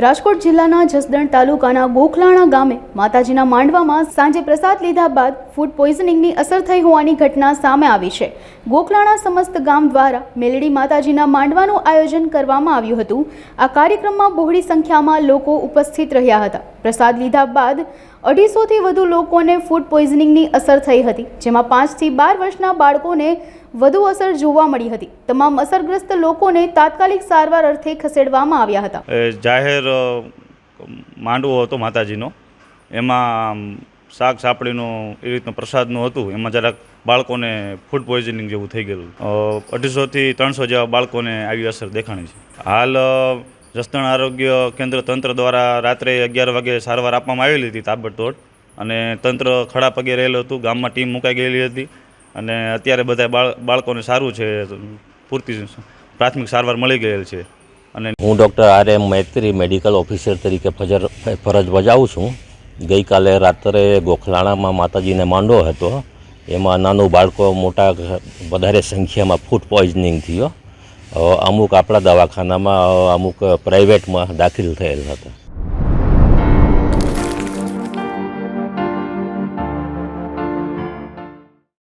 રાજકોટ જિલ્લાના જસદણ તાલુકાના ગોખલાણા ગામે માતાજીના માંડવામાં સાંજે પ્રસાદ લીધા બાદ ફૂડ પોઈઝનિંગની અસર થઈ હોવાની ઘટના સામે આવી છે. ગોખલાણા સમસ્ત ગામ દ્વારા મેલડી માતાજીના માંડવાનું આયોજન કરવામાં આવ્યું હતું. આ કાર્યક્રમમાં બહોળી સંખ્યામાં લોકો ઉપસ્થિત રહ્યા હતા. પ્રસાદ લીધા બાદ અઢીસોથી વધુ લોકોને ફૂડ પોઈઝનિંગની અસર થઈ હતી, જેમાં પાંચથી બાર વર્ષના બાળકોને વધુ અસર જોવા મળી હતી. તમામ અસરગ્રસ્ત લોકોને તાત્કાલિક સારવાર અર્થે ખસેડવામાં આવ્યા હતા. જાહેર માંડવો હતો માતાજીનો. એમાં શાક સાપડીનું એ રીતનું પ્રસાદનું હતું. એમાં જરાક બાળકોને ફૂડ પોઈઝનિંગ જેવું થઈ ગયેલું અઢીસોથી ત્રણસો જેવા બાળકોને આવી અસર દેખાણી છે. હાલ જસદણ આરોગ્ય કેન્દ્ર તંત્ર દ્વારા રાત્રે અગિયાર વાગે સારવાર આપવામાં આવેલી હતી તાબડતોડ. અને તંત્ર ખડા પગે રહેલું હતું, ગામમાં ટીમ મુકાઈ ગયેલી હતી. અને અત્યારે બધા બાળ, બાળકોને સારું છે, પૂરતી પ્રાથમિક સારવાર મળી ગયેલ છે. અને હું doctor R M Maitri, medical officer તરીકે ફજર, ફરજ બજાવું છું. ગઈકાલે રાત્રે ગોખલાણામાં માતાજીને માંડો હતો. એમાં નાનું બાળકો મોટા વધારે સંખ્યામાં ફૂડ પોઈઝનિંગ થયો. અમુક આપણા દવાખાનામાં અમુક પ્રાઇવેટમાં દાખલ થયેલ હતા.